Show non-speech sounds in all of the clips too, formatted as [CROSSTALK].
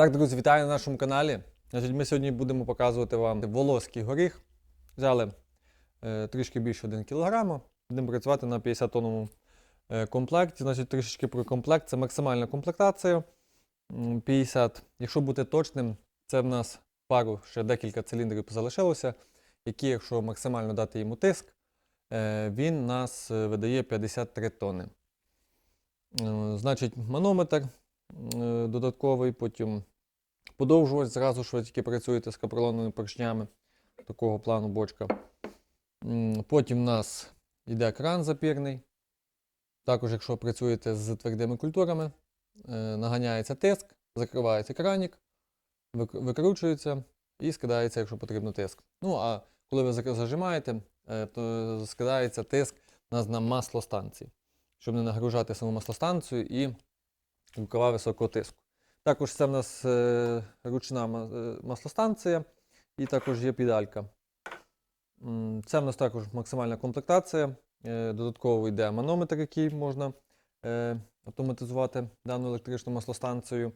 Так, друзі, вітаю на нашому каналі. Значить, ми сьогодні будемо показувати вам волоський горіх. Взяли е, трішки більше 1 кг. Будемо працювати на 50 тонному е, комплекті. Значить, трішечки про комплект. Це максимальна комплектація. 50. Якщо бути точним, це в нас пару ще декілька циліндрів залишилося, які, якщо максимально дати йому тиск, е, він нас е, видає 53 тонни. Е, Значить, манометр е, додатковий, потім подовжувач зразу ж ви тільки працюєте з капролоновими поршнями такого плану бочка. Потім у нас йде кран запірний. Також, якщо працюєте з твердими культурами, е, наганяється тиск, закривається кранік, викручується і скидається, якщо потрібно тиск. Ну а коли ви зажимаєте, е, то скидається тиск у нас на маслостанції, щоб не нагружати саму маслостанцію і рукава високого тиску. Також це в нас е, ручна е, маслостанція і також є педалька. Це в нас також максимальна комплектація. Е, Додатково йде манометр, який можна автоматизувати дану електричну маслостанцію.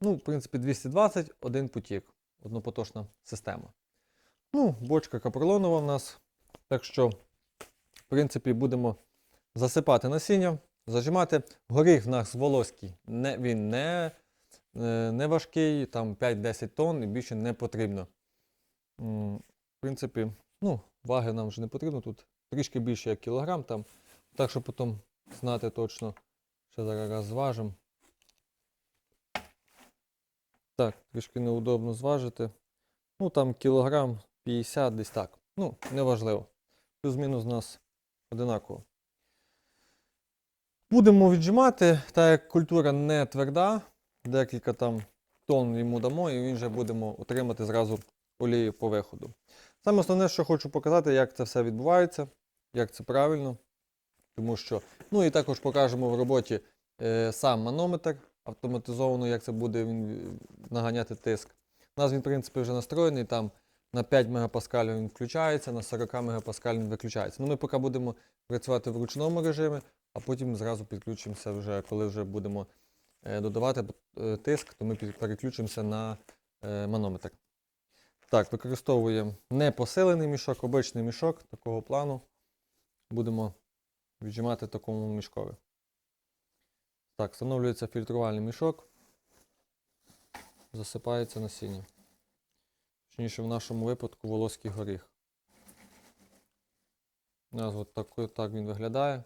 Ну, в принципі, 220, один потік, однопоточна система. Ну, бочка капролонова в нас. Так що, в принципі, будемо засипати насіння, зажимати. Горіх в нас волоський, не, він не, е, не важкий, там 5-10 тонн і більше не потрібно. В принципі, ну, ваги нам вже не потрібно, тут трішки більше як кілограм, там, так що потім знати точно, ще зараз раз зважимо. Так, трішки неудобно зважити. Ну, там кілограм 50 десь так. Ну, неважливо. Плюс-мінус у нас одинаково. Будемо віджимати, так як культура не тверда, декілька там тонн йому дамо, і він вже будемо отримати зразу олію по виходу. Саме основне, що хочу показати, як це все відбувається, як це правильно. Тому що, ну і також покажемо в роботі е, сам манометр автоматизовано, як це буде він е, наганяти тиск. У нас він, в принципі, вже настроєний, там на 5 МПа він включається, на 40 МПа він виключається. Ну, ми поки будемо працювати в ручному режимі, а потім зразу підключимося вже, коли вже будемо е, додавати е, тиск, то ми переключимося на е, манометр. Так, використовуємо не посилений мішок, обичний мішок такого плану. Будемо віджимати такому мішкові. Так, встановлюється фільтрувальний мішок. Засипається насіння. Точніше, в нашому випадку волоський горіх. У нас от так, так він виглядає.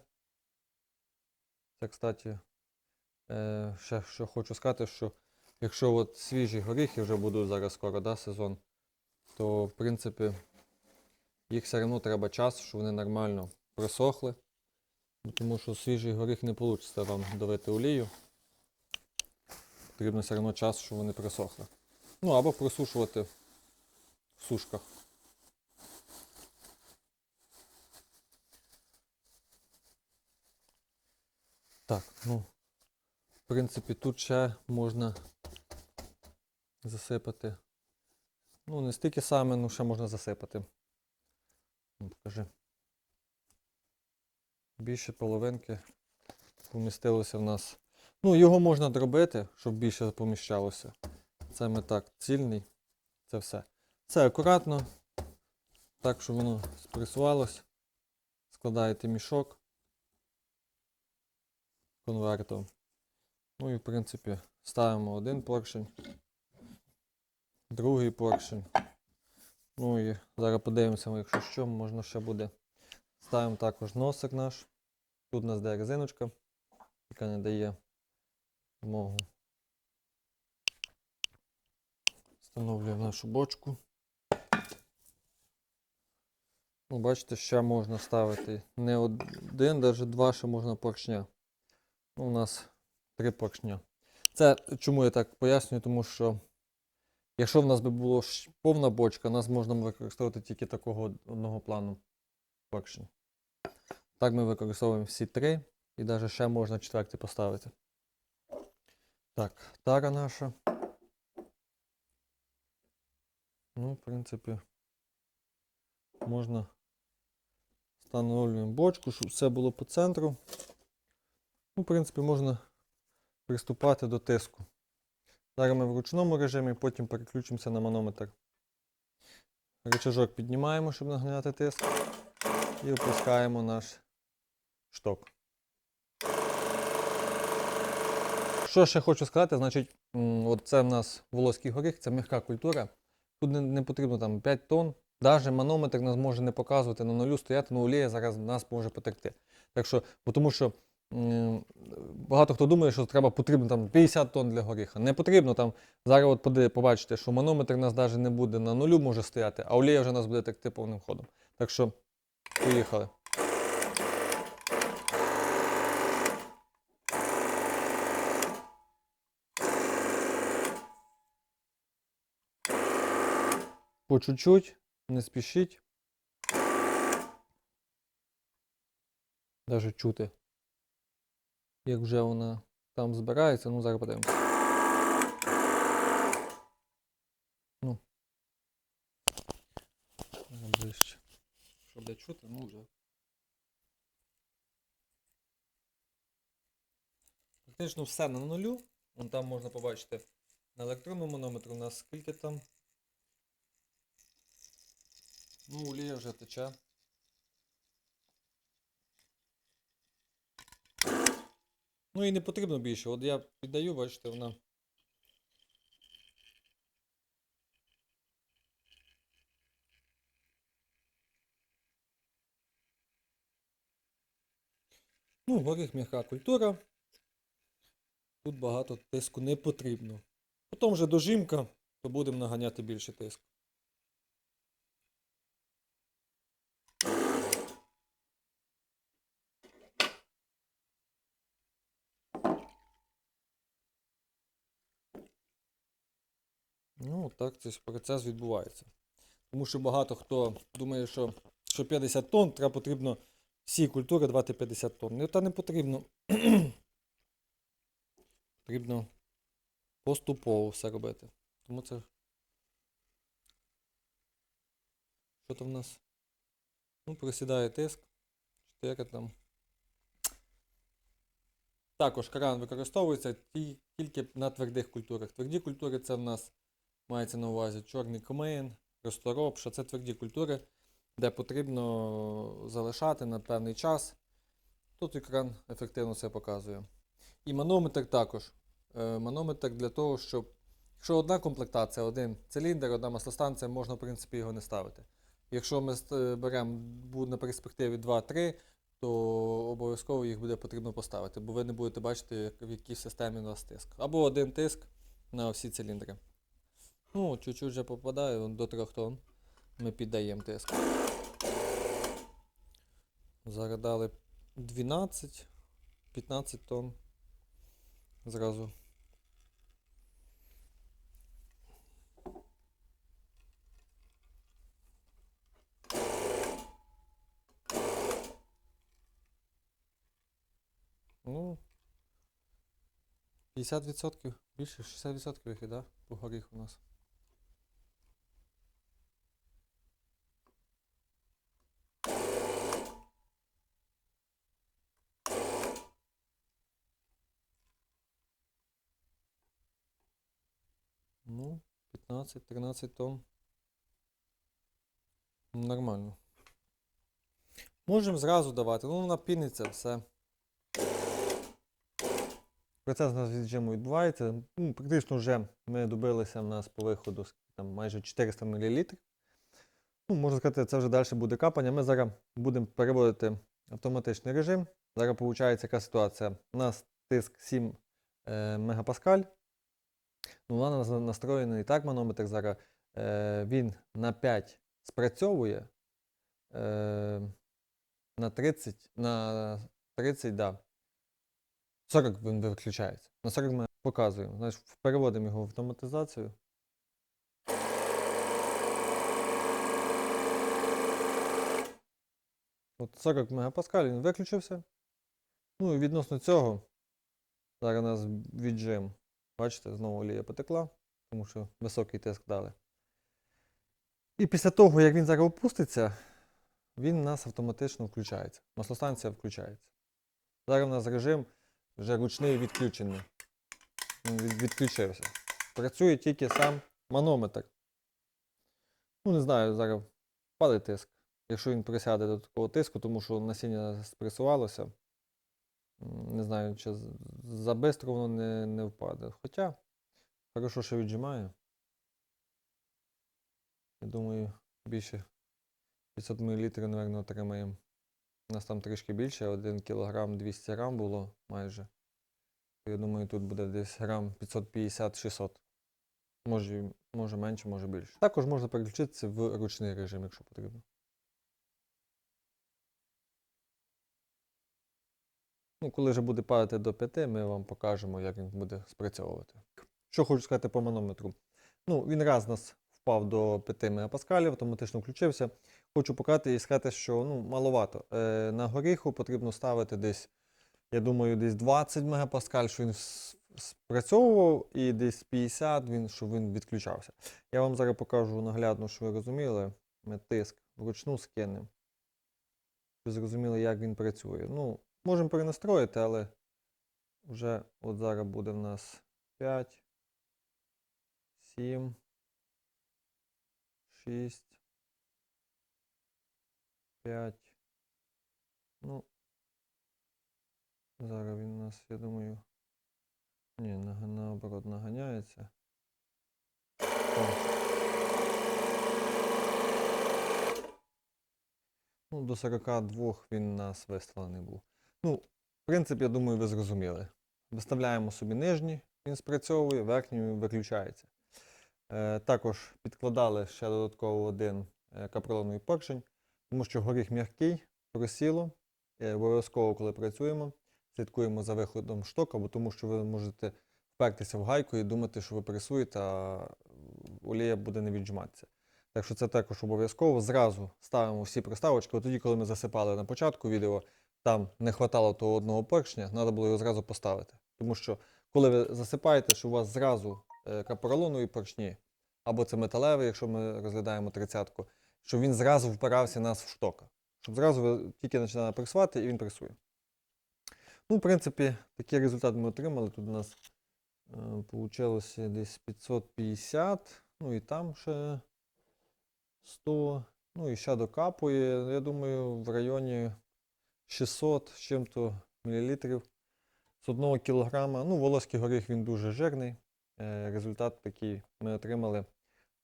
Це, кстати, е, ще що хочу сказати, що якщо от свіжі горіхи вже будуть зараз скоро да, сезон, то в принципі їх все одно треба час, щоб вони нормально просохли. Тому що свіжий горіх не вийде вам давити олію. Потрібно все одно час, щоб вони просохли. Ну або просушувати в сушках. Так, ну, в принципі, тут ще можна засипати. Ну, не стільки саме, ну ще можна засипати. Ну, Покажи. Більше половинки помістилося в нас. Ну, його можна дробити, щоб більше поміщалося. Це ми так, цільний. Це все. Це акуратно. Так, щоб воно спресувалось. Складаєте мішок конвертом. Ну і в принципі ставимо один поршень, другий поршень. Ну і зараз подивимося, якщо що, можна ще буде. Ставимо також носик наш. Тут у нас де резиночка, яка не дає змогу. Встановлюємо нашу бочку. Ну, бачите, ще можна ставити не один, навіть два ще можна поршня. У нас три поршня. Це чому я так пояснюю, тому що якщо в нас би була повна бочка, нас можна використовувати тільки такого одного плану поршень. Так ми використовуємо всі три і навіть ще можна четвертий поставити. Так, тара наша. Ну, в принципі, можна встановлюємо бочку, щоб все було по центру. Ну, в принципі, можна приступати до тиску. Зараз ми в ручному режимі, потім переключимося на манометр. Рычажок піднімаємо, щоб наганяти тиск. І опускаємо наш шток. Що ще хочу сказати, значить, от це в нас волоський горіх, це м'яка культура. Тут не, не потрібно там 5 тонн. Навіть манометр нас може не показувати на нулю стояти, але олія зараз нас може потекти. Так що, тому що багато хто думає, що треба потрібно там 50 тонн для горіха. Не потрібно там. Зараз от побачите, що манометр у нас навіть не буде на нулю може стояти, а олія вже у нас буде текти повним ходом. Так що, поїхали. По чуть-чуть, не спішіть. Даже чути, як вже вона там збирається, ну зараз подивимося. Ну. Ближче. Щоб де чути, ну вже. Фактично все на нулю. Вон там можна побачити на електронному манометру у нас скільки там. Ну, олія вже тече. Ну і не потрібно більше. От я піддаю, бачите, вона. Ну, горіх м'яка культура. Тут багато тиску не потрібно. Потім вже дожимка, то будемо наганяти більше тиску. Ну, так цей процес відбувається. Тому що багато хто думає, що, що 50 тонн треба потрібно всі культури давати 50 тонн. Ну, Та не потрібно. [CLEARS THROAT] потрібно поступово все робити. Тому це. Що там в нас? Ну, просідає тиск. 4 там. Також кран використовується тільки на твердих культурах. Тверді культури це в нас мається на увазі чорний комин, розторопша. Це тверді культури, де потрібно залишати на певний час. Тут екран ефективно це показує. І манометр також. Е, Манометр для того, щоб. Якщо одна комплектація, один циліндр, одна маслостанція, можна, в принципі, його не ставити. Якщо ми беремо на перспективі 2-3, то обов'язково їх буде потрібно поставити, бо ви не будете бачити, в якій системі у нас тиск. Або один тиск на всі циліндри. Ну, чуть-чуть вже попадає до 3 тонн. Ми піддаємо тиск. Зараз дали 12, 15 тонн. Зразу. Ну, 50%, більше 60% вихід, по горіх у нас. Ну, 15-13 тонн. Нормально. Можемо зразу давати, ну вона піниться все. Процес у нас віджиму відбувається. Ну, практично вже ми добилися в нас по виходу там, майже 400 мл. Ну, можна сказати, це вже далі буде капання. Ми зараз будемо переводити автоматичний режим. Зараз виходить яка ситуація. У нас тиск 7 е, мегапаскаль. Ну, вона нас настроєний так манометр зараз. Е, він на 5 спрацьовує. Е, на 30, на 30, да. 40 він виключається. На 40 ми показуємо. Значить, переводимо його в автоматизацію. От 40 мегапаскаль він виключився. Ну і відносно цього, зараз у нас віджим. Бачите, знову олія потекла, тому що високий тиск дали. І після того, як він зараз опуститься, він у нас автоматично включається. Маслостанція включається. Зараз у нас режим вже ручний відключений. Він відключився. працює тільки сам манометр. Ну, не знаю, зараз впаде тиск. Якщо він присяде до такого тиску, тому що насіння спресувалося. Не знаю, чи забистро воно не, не впаде. Хоча, хорошо, що віджимає. Я думаю, більше 500 мл, напевно, отримаємо. У нас там трішки більше, 1 кг 200 грам було майже. Я думаю, тут буде десь грам 550-600. Може, може менше, може більше. Також можна переключитися в ручний режим, якщо потрібно. Ну, коли вже буде падати до 5, ми вам покажемо, як він буде спрацьовувати. Що хочу сказати по манометру. Ну, він раз нас впав до 5 мегапаскалів, автоматично включився. Хочу показати і сказати, що ну, маловато. Е, на горіху потрібно ставити десь, я думаю, десь 20 мегапаскаль, що він спрацьовував, і десь 50, він, щоб він відключався. Я вам зараз покажу наглядно, що ви розуміли. Ми тиск вручну скинемо. Ви зрозуміли, як він працює. Ну, можемо перенастроїти, але вже от зараз буде в нас 5, 7, 6, 5. Ну, зараз він у нас, я думаю. Ні, наоборот, наганяється. Ну, до 42 він нас виставлений був. Ну, в принципі, я думаю, ви зрозуміли. Виставляємо собі нижній, він спрацьовує, верхній виключається. Е, також підкладали ще додатково один е, капроновий поршень, тому що горіх м'який, просіло. Е, обов'язково, коли працюємо, слідкуємо за виходом штока, бо тому що ви можете впертися в гайку і думати, що ви пресуєте, а олія буде не віджиматися. Так що це також обов'язково. Зразу ставимо всі приставочки. От тоді, коли ми засипали на початку відео, там не хватало того одного поршня, треба було його зразу поставити. Тому що коли ви засипаєте, що у вас зразу е, капоролонові поршні, або це металевий, якщо ми розглядаємо тридцятку, щоб він зразу впирався нас в штока. Щоб зразу ви тільки починали пресувати і він пресує. Ну, в принципі, такий результат ми отримали. Тут у нас вийшло десь 550, ну і там ще 100, ну і ще докапує, я думаю, в районі 600 з чим-то мілілітрів з одного кілограма. Ну, волоський горіх він дуже жирний. Е, Результат такий ми отримали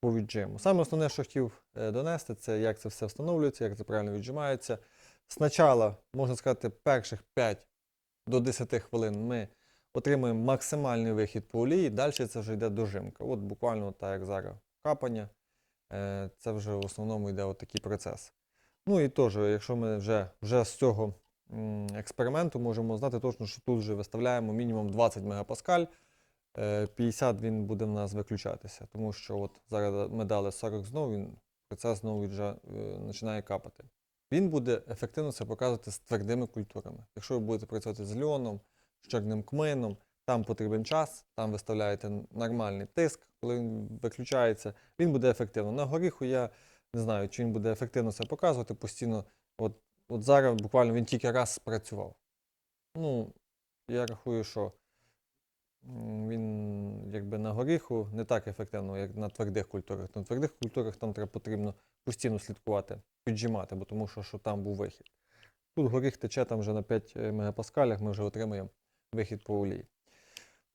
по віджиму. Саме основне, що хотів е, донести, це як це все встановлюється, як це правильно віджимається. Спочатку, можна сказати, перших 5 до 10 хвилин ми отримуємо максимальний вихід по олії, далі це вже йде дожимка. От буквально так, як зараз капання. Е, Це вже в основному йде такий процес. Ну і теж, якщо ми вже, вже з цього експерименту можемо знати точно, що тут вже виставляємо мінімум 20 мегапаскаль, е, 50 він буде в нас виключатися, тому що от зараз ми дали 40 знову, він процес знову вже е, починає капати. Він буде ефективно це показувати з твердими культурами. Якщо ви будете працювати з льоном, з чорним кмином, там потрібен час, там виставляєте нормальний тиск, коли він виключається, він буде ефективно. На горіху я не знаю, чи він буде ефективно це показувати постійно. От, от зараз буквально він тільки раз спрацював. Ну, я рахую, що він якби на горіху не так ефективно, як на твердих культурах. На твердих культурах там треба потрібно постійно слідкувати, піджимати, бо тому що, що там був вихід. Тут горіх тече там вже на 5 мегапаскалях, ми вже отримуємо вихід по олії.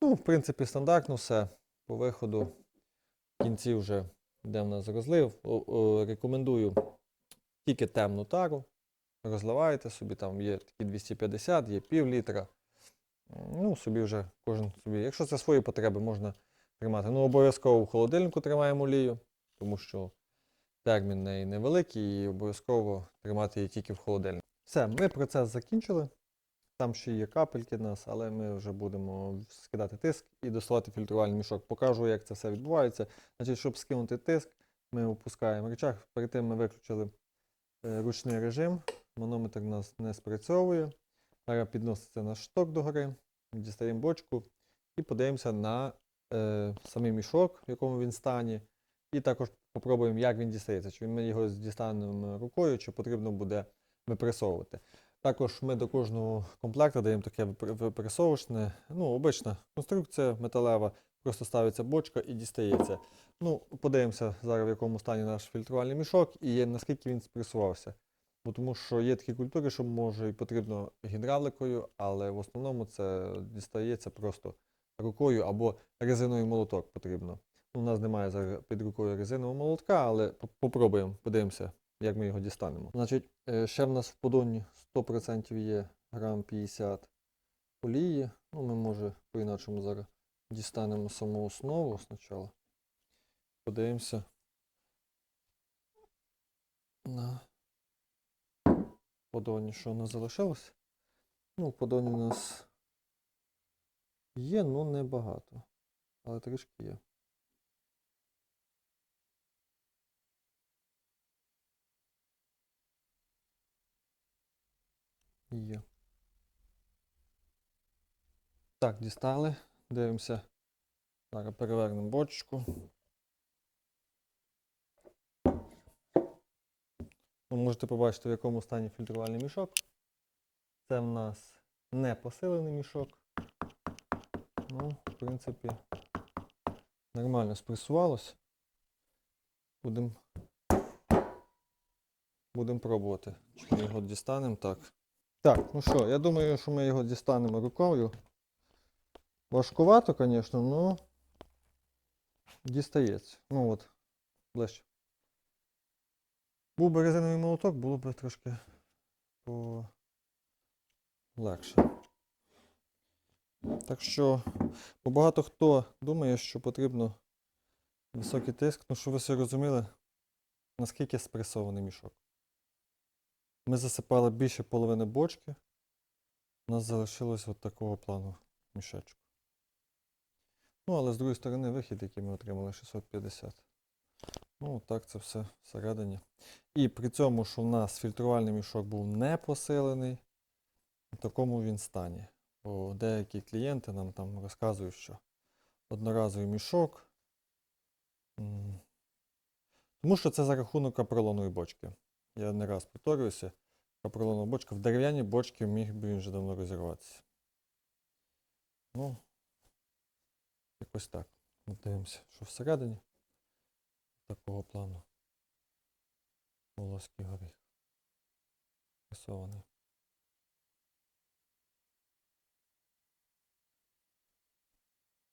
Ну, в принципі, стандартно все. По виходу в кінці вже йде в нас розлив. Рекомендую тільки темну тару. Розливаєте собі, там є такі 250, є пів літра. Ну, собі вже кожен собі. Якщо це свої потреби, можна тримати. Ну, обов'язково в холодильнику тримаємо олію, тому що термін неї невеликий і обов'язково тримати її тільки в холодильнику. Все, ми процес закінчили. Там ще є капельки в нас, але ми вже будемо скидати тиск і доставати фільтрувальний мішок. Покажу, як це все відбувається. Значить, щоб скинути тиск, ми опускаємо рычаг. Перед тим ми виключили е, ручний режим. Манометр у нас не спрацьовує. Зараз підноситься наш шток догори, дістаємо бочку і подивимося на е, самий мішок, в якому він стані. І також попробуємо, як він дістається. Чи ми його дістанемо рукою, чи потрібно буде випресовувати. Також ми до кожного комплекту даємо таке випр- випресовочне, ну, обична конструкція металева. просто ставиться бочка і дістається. Ну, подивимося зараз, в якому стані наш фільтрувальний мішок і наскільки він спресувався. Бо тому що є такі культури, що може і потрібно гідравликою, але в основному це дістається просто рукою або резиновий молоток потрібно. Ну, У нас немає під рукою резинового молотка, але по- попробуємо, подивимося, як ми його дістанемо. Значить, е, ще в нас в подоні 100% є грам 50 олії. Ну, ми може по-іначому зараз дістанемо саму основу спочатку. Подивимося. На подоні, що у нас залишилось. Ну, в подоні у нас є, ну небагато. Але трішки є. Є. Так, дістали. Дивимося. Зараз перевернемо бочку. Ви можете побачити, в якому стані фільтрувальний мішок. Це в нас не посилений мішок. Ну, в принципі, нормально спресувалось. Будемо Будемо пробувати. Чи ми його дістанемо так. Так, ну що, я думаю, що ми його дістанемо рукою. Важкувато, звісно, але дістається. Ну от, ближче. Був би резиновий молоток, було б трошки по... легше. Так що, бо багато хто думає, що потрібно високий тиск, ну що ви все розуміли, наскільки спресований мішок. Ми засипали більше половини бочки. У нас залишилось от такого плану мішечку. Ну, але з другої сторони вихід, який ми отримали 650. Ну, так це все всередині. І при цьому, що в нас фільтрувальний мішок був не посилений, в такому він стані. Бо деякі клієнти нам там розказують, що одноразовий мішок. Тому що це за рахунок капролонової бочки. Я не раз повторююся, капролонова бочка. В дерев'яній бочці міг би він вже давно розірватися. Ну, якось так. Ми дивимося, що всередині такого плану волоський горіх. Рисований.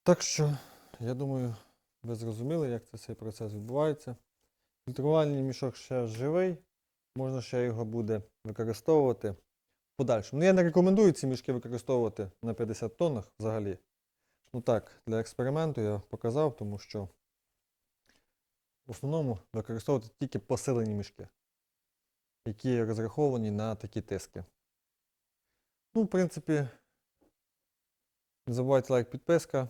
Так що, я думаю, ви зрозуміли, як це цей процес відбувається. Фільтрувальний мішок ще живий, можна ще його буде використовувати в подальшому. Ну, я не рекомендую ці мішки використовувати на 50 тоннах взагалі. Ну так, для експерименту я показав, тому що в основному використовувати тільки посилені мішки, які розраховані на такі тиски. Ну, в принципі, не забувайте лайк, підписка.